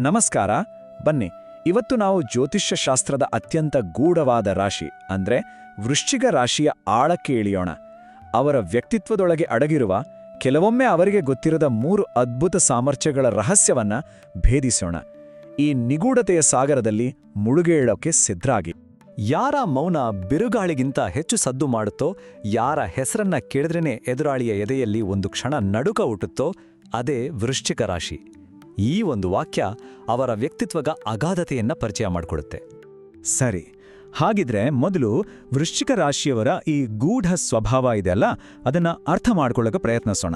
ನಮಸ್ಕಾರ. ಬನ್ನಿ, ಇವತ್ತು ನಾವು ಜ್ಯೋತಿಷ್ಯ ಶಾಸ್ತ್ರದ ಅತ್ಯಂತ ಗೂಢವಾದ ರಾಶಿ, ಅಂದ್ರೆ ವೃಶ್ಚಿಕ ರಾಶಿಯ ಆಳಕ್ಕೆ ಇಳಿಯೋಣ. ಅವರ ವ್ಯಕ್ತಿತ್ವದೊಳಗೆ ಅಡಗಿರುವ, ಕೆಲವೊಮ್ಮೆ ಅವರಿಗೆ ಗೊತ್ತಿರದ ಮೂರು ಅದ್ಭುತ ಸಾಮರ್ಥ್ಯಗಳ ರಹಸ್ಯವನ್ನ ಭೇದಿಸೋಣ. ಈ ನಿಗೂಢತೆಯ ಸಾಗರದಲ್ಲಿ ಮುಳುಗೇಳೋಕೆ ಸಿದ್ಧರಾಗಿ. ಯಾರ ಮೌನ ಬಿರುಗಾಳಿಗಿಂತ ಹೆಚ್ಚು ಸದ್ದು ಮಾಡುತ್ತೋ, ಯಾರ ಹೆಸರನ್ನ ಕೇಳಿದ್ರೇನೆ ಎದುರಾಳಿಯ ಎದೆಯಲ್ಲಿ ಒಂದು ಕ್ಷಣ ನಡುಕ ಹುಟ್ಟುತ್ತೋ, ಅದೇ ವೃಶ್ಚಿಕ ರಾಶಿ. ಈ ಒಂದು ವಾಕ್ಯ ಅವರ ವ್ಯಕ್ತಿತ್ವಗ ಅಗಾಧತೆಯನ್ನ ಪರಿಚಯ ಮಾಡಿಕೊಡುತ್ತೆ. ಸರಿ, ಹಾಗಿದ್ರೆ ಮೊದಲು ವೃಶ್ಚಿಕ ರಾಶಿಯವರ ಈ ಗೂಢ ಸ್ವಭಾವ ಇದೆಯಲ್ಲ ಅದನ್ನ ಅರ್ಥ ಮಾಡ್ಕೊಳ್ಳೋಕೆ ಪ್ರಯತ್ನಿಸೋಣ.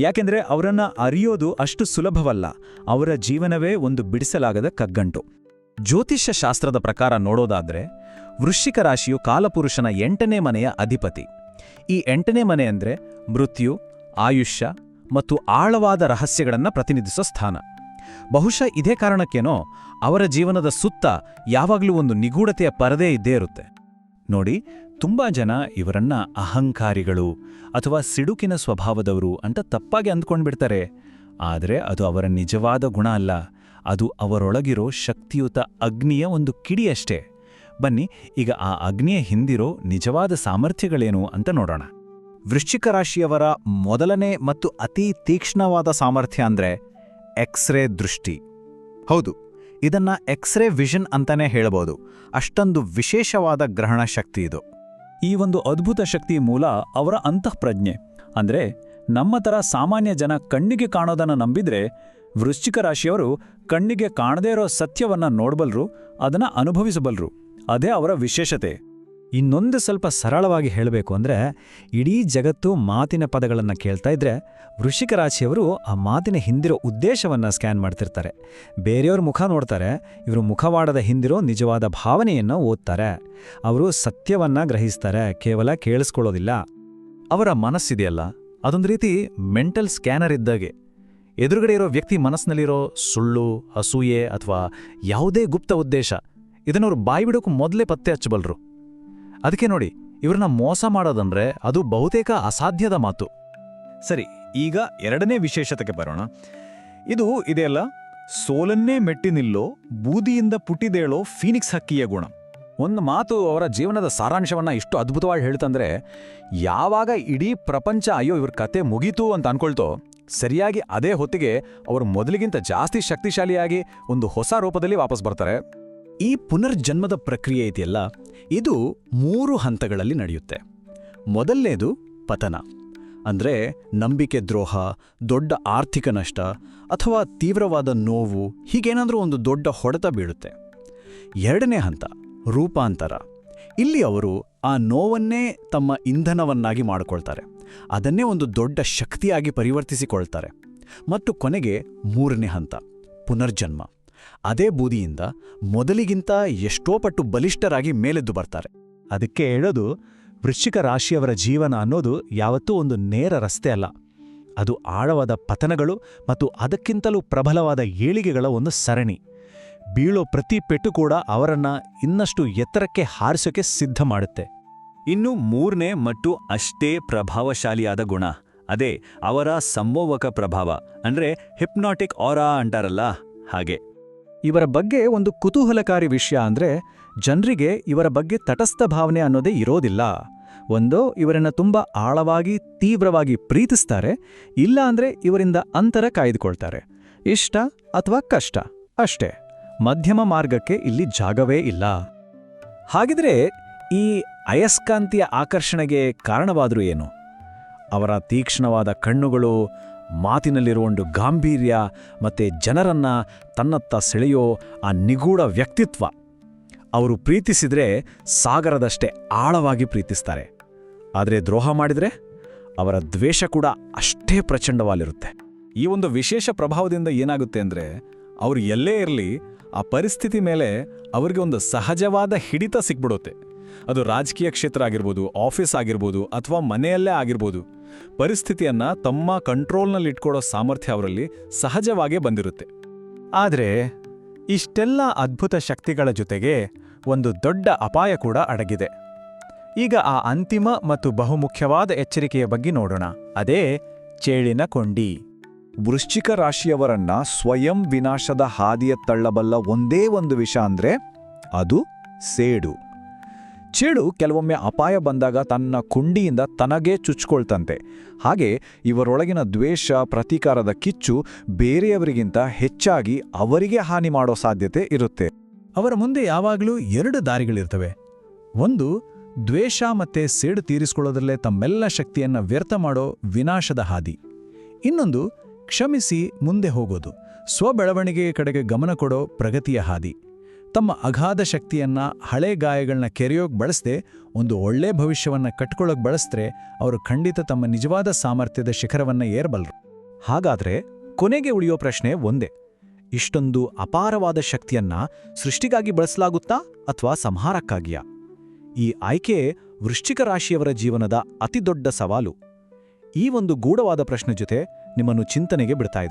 ಯಾಕೆಂದರೆ ಅವರನ್ನು ಅರಿಯೋದು ಅಷ್ಟು ಸುಲಭವಲ್ಲ. ಅವರ ಜೀವನವೇ ಒಂದು ಬಿಡಿಸಲಾಗದ ಕಗ್ಗಂಟು. ಜ್ಯೋತಿಷ್ಯ ಶಾಸ್ತ್ರದ ಪ್ರಕಾರ ನೋಡೋದಾದ್ರೆ, ವೃಶ್ಚಿಕ ರಾಶಿಯು ಕಾಲಪುರುಷನ ಎಂಟನೇ ಮನೆಯ ಅಧಿಪತಿ. ಈ ಎಂಟನೇ ಮನೆ ಅಂದ್ರೆ ಮೃತ್ಯು, ಆಯುಷ್ಯ ಮತ್ತು ಆಳವಾದ ರಹಸ್ಯಗಳನ್ನು ಪ್ರತಿನಿಧಿಸೋ ಸ್ಥಾನ. ಬಹುಶಃ ಇದೇ ಕಾರಣಕ್ಕೇನೋ ಅವರ ಜೀವನದ ಸುತ್ತ ಯಾವಾಗಲೂ ಒಂದು ನಿಗೂಢತೆಯ ಪರದೆ ಇದ್ದೇ ಇರುತ್ತೆ. ನೋಡಿ, ತುಂಬಾ ಜನ ಇವರನ್ನ ಅಹಂಕಾರಿಗಳು ಅಥವಾ ಸಿಡುಕಿನ ಸ್ವಭಾವದವರು ಅಂತ ತಪ್ಪಾಗಿ ಅಂದ್ಕೊಂಡ್ಬಿಡ್ತಾರೆ. ಆದರೆ ಅದು ಅವರ ನಿಜವಾದ ಗುಣ ಅಲ್ಲ. ಅದು ಅವರೊಳಗಿರೋ ಶಕ್ತಿಯುತ ಅಗ್ನಿಯ ಒಂದು ಕಿಡಿಯಷ್ಟೇ ಬನ್ನಿ, ಈಗ ಆ ಅಗ್ನಿಯ ಹಿಂದಿರೋ ನಿಜವಾದ ಸಾಮರ್ಥ್ಯಗಳೇನು ಅಂತ ನೋಡೋಣ. ವೃಶ್ಚಿಕ ರಾಶಿಯವರ ಮೊದಲನೇ ಮತ್ತು ಅತಿ ತೀಕ್ಷ್ಣವಾದ ಸಾಮರ್ಥ್ಯ ಅಂದ್ರೆ ಎಕ್ಸ್ರೇ ದೃಷ್ಟಿ. ಹೌದು, ಇದನ್ನ ಎಕ್ಸ್ರೇ ವಿಷನ್ ಅಂತಾನೆ ಹೇಳಬಹುದು ಅಷ್ಟೊಂದು ವಿಶೇಷವಾದ ಗ್ರಹಣ ಶಕ್ತಿ ಇದು. ಈ ಒಂದು ಅದ್ಭುತ ಶಕ್ತಿ ಮೂಲ ಅವರ ಅಂತಃಪ್ರಜ್ಞೆ. ಅಂದ್ರೆ ನಮ್ಮ ಥರ ಸಾಮಾನ್ಯ ಜನ ಕಣ್ಣಿಗೆ ಕಾಣೋದನ್ನ ನಂಬಿದ್ರೆ ವೃಶ್ಚಿಕ ರಾಶಿಯವರು ಕಣ್ಣಿಗೆ ಕಾಣದೇ ಇರೋ ಸತ್ಯವನ್ನ ನೋಡಬಲ್ರು, ಅದನ್ನ ಅನುಭವಿಸಬಲ್ರು. ಅದೇ ಅವರ ವಿಶೇಷತೆ. ಇನ್ನೊಂದು ಸ್ವಲ್ಪ ಸರಳವಾಗಿ ಹೇಳಬೇಕು ಅಂದ್ರೆ, ಇಡೀ ಜಗತ್ತು ಮಾತಿನ ಪದಗಳನ್ನು ಕೇಳ್ತಾ ಇದ್ರೆ ವೃಷಿಕ ರಾಶಿಯವರು ಆ ಮಾತಿನ ಹಿಂದಿರೋ ಉದ್ದೇಶವನ್ನ ಸ್ಕ್ಯಾನ್ ಮಾಡ್ತಿರ್ತಾರೆ. ಬೇರೆಯವ್ರ ಮುಖ ನೋಡ್ತಾರೆ, ಇವರು ಮುಖವಾಡದ ಹಿಂದಿರೋ ನಿಜವಾದ ಭಾವನೆಯನ್ನು ಓದ್ತಾರೆ. ಅವರು ಸತ್ಯವನ್ನ ಗ್ರಹಿಸ್ತಾರೆ, ಕೇವಲ ಕೇಳಿಸ್ಕೊಳ್ಳೋದಿಲ್ಲ. ಅವರ ಮನಸ್ಸಿದೆಯಲ್ಲ, ಅದೊಂದು ರೀತಿ ಮೆಂಟಲ್ ಸ್ಕ್ಯಾನರ್ ಇದ್ದಾಗೆ. ಎದುರುಗಡೆ ಇರೋ ವ್ಯಕ್ತಿ ಮನಸ್ಸಿನಲ್ಲಿರೋ ಸುಳ್ಳು, ಅಸೂಯೆ ಅಥವಾ ಯಾವುದೇ ಗುಪ್ತ ಉದ್ದೇಶ ಇದನ್ನವರು ಬಾಯಿ ಬಿಡೋಕು ಮೊದಲೇ ಪತ್ತೆ ಹಚ್ಚಬಲ್ರು. ಅದಕ್ಕೆ ನೋಡಿ, ಇವ್ರನ್ನ ಮೋಸ ಮಾಡೋದಂದ್ರೆ ಅದು ಬಹುತೇಕ ಅಸಾಧ್ಯದ ಮಾತು. ಸರಿ, ಈಗ ಎರಡನೇ ವಿಶೇಷತೆಗೆ ಬರೋಣ. ಇದು ಇದೆಯಲ್ಲ ಸೋಲನ್ನೇ ಮೆಟ್ಟಿ ನಿಲ್ಲೋ, ಬೂದಿಯಿಂದ ಪುಟ್ಟಿದೇಳೋ ಫೀನಿಕ್ಸ್ ಹಕ್ಕಿಯ ಗುಣ. ಒಂದು ಮಾತು ಅವರ ಜೀವನದ ಸಾರಾಂಶವನ್ನ ಇಷ್ಟು ಅದ್ಭುತವಾಗಿ ಹೇಳ್ತಂದ್ರೆ, ಯಾವಾಗ ಇಡೀ ಪ್ರಪಂಚ ಅಯ್ಯೋ ಇವ್ರ ಕತೆ ಮುಗೀತು ಅಂತ ಅನ್ಕೊಳ್ತೋ, ಸರಿಯಾಗಿ ಅದೇ ಹೊತ್ತಿಗೆ ಅವರು ಮೊದಲಿಗಿಂತ ಜಾಸ್ತಿ ಶಕ್ತಿಶಾಲಿಯಾಗಿ ಒಂದು ಹೊಸ ರೂಪದಲ್ಲಿ ವಾಪಸ್ ಬರ್ತಾರೆ. ಈ ಪುನರ್ಜನ್ಮದ ಪ್ರಕ್ರಿಯೆ ಇದೆಯಲ್ಲ ಇದು ಮೂರು ಹಂತಗಳಲ್ಲಿ ನಡೆಯುತ್ತೆ. ಮೊದಲನೇದು ಪತನ. ಅಂದ್ರೆ ನಂಬಿಕೆ ದ್ರೋಹ, ದೊಡ್ಡ ಆರ್ಥಿಕ ನಷ್ಟ ಅಥವಾ ತೀವ್ರವಾದ ನೋವು, ಹೀಗೇನಾದರೂ ಒಂದು ದೊಡ್ಡ ಹೊಡೆತ ಬೀಳುತ್ತೆ. ಎರಡನೇ ಹಂತ, ರೂಪಾಂತರ. ಇಲ್ಲಿ ಅವರು ಆ ನೋವನ್ನೇ ತಮ್ಮ ಇಂಧನವನ್ನಾಗಿ ಮಾಡಿಕೊಳ್ತಾರೆ. ಅದನ್ನೇ ಒಂದು ದೊಡ್ಡ ಶಕ್ತಿಯಾಗಿ ಪರಿವರ್ತಿಸಿಕೊಳ್ತಾರೆ. ಮತ್ತು ಕೊನೆಗೆ ಮೂರನೇ ಹಂತ, ಪುನರ್ಜನ್ಮ. ಅದೇ ಬೂದಿಯಿಂದ ಮೊದಲಿಗಿಂತ ಎಷ್ಟೋ ಪಟ್ಟು ಬಲಿಷ್ಠರಾಗಿ ಮೇಲೆದ್ದು ಬರ್ತಾರೆ. ಅದಕ್ಕೆ ಹೇಳೋದು, ವೃಶ್ಚಿಕ ರಾಶಿಯವರ ಜೀವನ ಅನ್ನೋದು ಯಾವತ್ತೂ ಒಂದು ನೇರ ರಸ್ತೆ ಅಲ್ಲ. ಅದು ಆಳವಾದ ಪತನಗಳು ಮತ್ತು ಅದಕ್ಕಿಂತಲೂ ಪ್ರಬಲವಾದ ಏಳಿಗೆಗಳ ಒಂದು ಸರಣಿ. ಬೀಳೋ ಪ್ರತಿ ಪೆಟ್ಟು ಕೂಡ ಅವರನ್ನ ಇನ್ನಷ್ಟು ಎತ್ತರಕ್ಕೆ ಹಾರಿಸೋಕೆ ಸಿದ್ಧ ಮಾಡುತ್ತೆ. ಇನ್ನು ಮೂರನೇ ಮತ್ತು ಅಷ್ಟೇ ಪ್ರಭಾವಶಾಲಿಯಾದ ಗುಣ. ಅದೇ ಅವರ ಸಂಮೋವಕ ಪ್ರಭಾವ. ಅಂದ್ರೆ ಹಿಪ್ನಾಟಿಕ್ ಆರಾ ಅಂಟಾರಲ್ಲ ಹಾಗೆ. ಇವರ ಬಗ್ಗೆ ಒಂದು ಕುತೂಹಲಕಾರಿ ವಿಷಯ ಅಂದ್ರೆ ಜನರಿಗೆ ಇವರ ಬಗ್ಗೆ ತಟಸ್ಥ ಭಾವನೆ ಅನ್ನೋದೇ ಇರೋದಿಲ್ಲ. ಒಂದೋ, ಇವರನ್ನ ತುಂಬಾ ಆಳವಾಗಿ, ತೀವ್ರವಾಗಿ ಪ್ರೀತಿಸ್ತಾರೆ, ಇಲ್ಲ ಅಂದ್ರೆ ಇವರಿಂದ ಅಂತರ ಕಾಯ್ದುಕೊಳ್ತಾರೆ. ಇಷ್ಟ ಅಥವಾ ಕಷ್ಟ? ಅಷ್ಟೇ. ಮಧ್ಯಮ ಮಾರ್ಗಕ್ಕೆ ಇಲ್ಲಿ ಜಾಗವೇ ಇಲ್ಲ. ಹಾಗಿದ್ರೆ ಈ ಅಯಸ್ಕಾಂತಿಯ ಆಕರ್ಷಣೆಗೆ ಕಾರಣವಾದರೂ ಏನು? ಅವರ ತೀಕ್ಷ್ಣವಾದ ಕಣ್ಣುಗಳು ಮಾತಿನಲ್ಲಿರುವ ಒಂದು ಗಾಂಭೀರ್ಯ ಮತ್ತೆ ಜನರನ್ನು ತನ್ನತ್ತ ಸೆಳೆಯೋ ಆ ನಿಗೂಢ ವ್ಯಕ್ತಿತ್ವ. ಅವರು ಪ್ರೀತಿಸಿದ್ರೆ ಸಾಗರದಷ್ಟೇ ಆಳವಾಗಿ ಪ್ರೀತಿಸ್ತಾರೆ. ಆದರೆ ದ್ರೋಹ ಮಾಡಿದ್ರೆ ಅವರ ದ್ವೇಷ ಕೂಡ ಅಷ್ಟೇ ಪ್ರಚಂಡವಾಗಿರುತ್ತೆ ಈ ಒಂದು ವಿಶೇಷ ಪ್ರಭಾವದಿಂದ ಏನಾಗುತ್ತೆ ಅಂದ್ರೆ ಅವರು ಎಲ್ಲೇ ಇರಲಿ ಆ ಪರಿಸ್ಥಿತಿ ಮೇಲೆ ಅವರಿಗೆ ಒಂದು ಸಹಜವಾದ ಹಿಡಿತ ಸಿಕ್ಬಿಡುತ್ತೆ. ಅದು ರಾಜಕೀಯ ಕ್ಷೇತ್ರ ಆಗಿರ್ಬೋದು, ಆಫೀಸ್ ಆಗಿರ್ಬೋದು ಅಥವಾ ಮನೆಯಲ್ಲೇ ಆಗಿರ್ಬೋದು. ಪರಿಸ್ಥಿತಿಯನ್ನ ತಮ್ಮ ಕಂಟ್ರೋಲ್ನಲ್ಲಿ ಇಟ್ಕೊಳ್ಳೋ ಸಾಮರ್ಥ್ಯ ಅವರಲ್ಲಿ ಸಹಜವಾಗೇ ಬಂದಿರುತ್ತೆ. ಆದರೆ, ಇಷ್ಟೆಲ್ಲ ಅದ್ಭುತ ಶಕ್ತಿಗಳ ಜೊತೆಗೆ ಒಂದು ದೊಡ್ಡ ಅಪಾಯ ಕೂಡ ಅಡಗಿದೆ. ಈಗ ಆ ಅಂತಿಮ ಮತ್ತು ಬಹುಮುಖ್ಯವಾದ ಎಚ್ಚರಿಕೆಯ ಬಗ್ಗೆ ನೋಡೋಣ. ಅದೇ ಚೇಳಿನ ಕೊಂಡಿ. ವೃಶ್ಚಿಕ ರಾಶಿಯವರನ್ನ ಸ್ವಯಂ ವಿನಾಶದ ಹಾದಿಯ ತಳ್ಳಬಲ್ಲ ಒಂದೇ ಒಂದು ವಿಷ ಅಂದ್ರೆ ಅದು ಸೇಡು. ಚೇಡು ಕೆಲವೊಮ್ಮೆ ಅಪಾಯ ಬಂದಾಗ ತನ್ನ ಕುಂಡಿಯಿಂದ ತನಗೇ ಚುಚ್ಕೊಳ್ತಂತೆ. ಹಾಗೆ ಇವರೊಳಗಿನ ದ್ವೇಷ, ಪ್ರತೀಕಾರದ ಕಿಚ್ಚು ಬೇರೆಯವರಿಗಿಂತ ಹೆಚ್ಚಾಗಿ ಅವರಿಗೆ ಹಾನಿ ಮಾಡೋ ಸಾಧ್ಯತೆ ಇರುತ್ತೆ. ಅವರ ಮುಂದೆ ಯಾವಾಗಲೂ ಎರಡು ದಾರಿಗಳಿರ್ತವೆ. ಒಂದು, ದ್ವೇಷ ಮತ್ತೆ ಸೇಡು ತೀರಿಸಿಕೊಳ್ಳೋದ್ರಲ್ಲೇ ತಮ್ಮೆಲ್ಲ ಶಕ್ತಿಯನ್ನ ವ್ಯರ್ಥ ಮಾಡೋ ವಿನಾಶದ ಹಾದಿ. ಇನ್ನೊಂದು, ಕ್ಷಮಿಸಿ ಮುಂದೆ ಹೋಗೋದು. ಸ್ವಬೆಳವಣಿಗೆಯ ಕಡೆಗೆ ಗಮನ ಕೊಡೋ ಪ್ರಗತಿಯ ಹಾದಿ. ತಮ್ಮ ಅಗಾಧ ಶಕ್ತಿಯನ್ನ ಹಳೆ ಗಾಯಗಳನ್ನ ಕೆರೆಯೋಕ್ ಬಳಸದೆ, ಒಂದು ಒಳ್ಳೆ ಭವಿಷ್ಯವನ್ನ ಕಟ್ಕೊಳ್ಳೋಕ್ ಬಳಸಿದ್ರೆ ಅವರು ಖಂಡಿತ ತಮ್ಮ ನಿಜವಾದ ಸಾಮರ್ಥ್ಯದ ಶಿಖರವನ್ನ ಏರಬಲ್ಲರು ಹಾಗಾದ್ರೆ ಕೊನೆಗೆ ಉಳಿಯೋ ಪ್ರಶ್ನೆ ಒಂದೇ. ಇಷ್ಟೊಂದು ಅಪಾರವಾದ ಶಕ್ತಿಯನ್ನ ಸೃಷ್ಟಿಗಾಗಿ ಬಳಸಲಾಗುತ್ತಾ ಅಥವಾ ಸಂಹಾರಕ್ಕಾಗಿಯಾ? ಈ ಆಯ್ಕೆ ವೃಶ್ಚಿಕ ರಾಶಿಯವರ ಜೀವನದ ಅತಿದೊಡ್ಡ ಸವಾಲು. ಈ ಒಂದು ಗೂಢವಾದ ಪ್ರಶ್ನೆ ಜೊತೆ ನಿಮ್ಮನ್ನು ಚಿಂತನೆಗೆ ಬಿಡ್ತಾ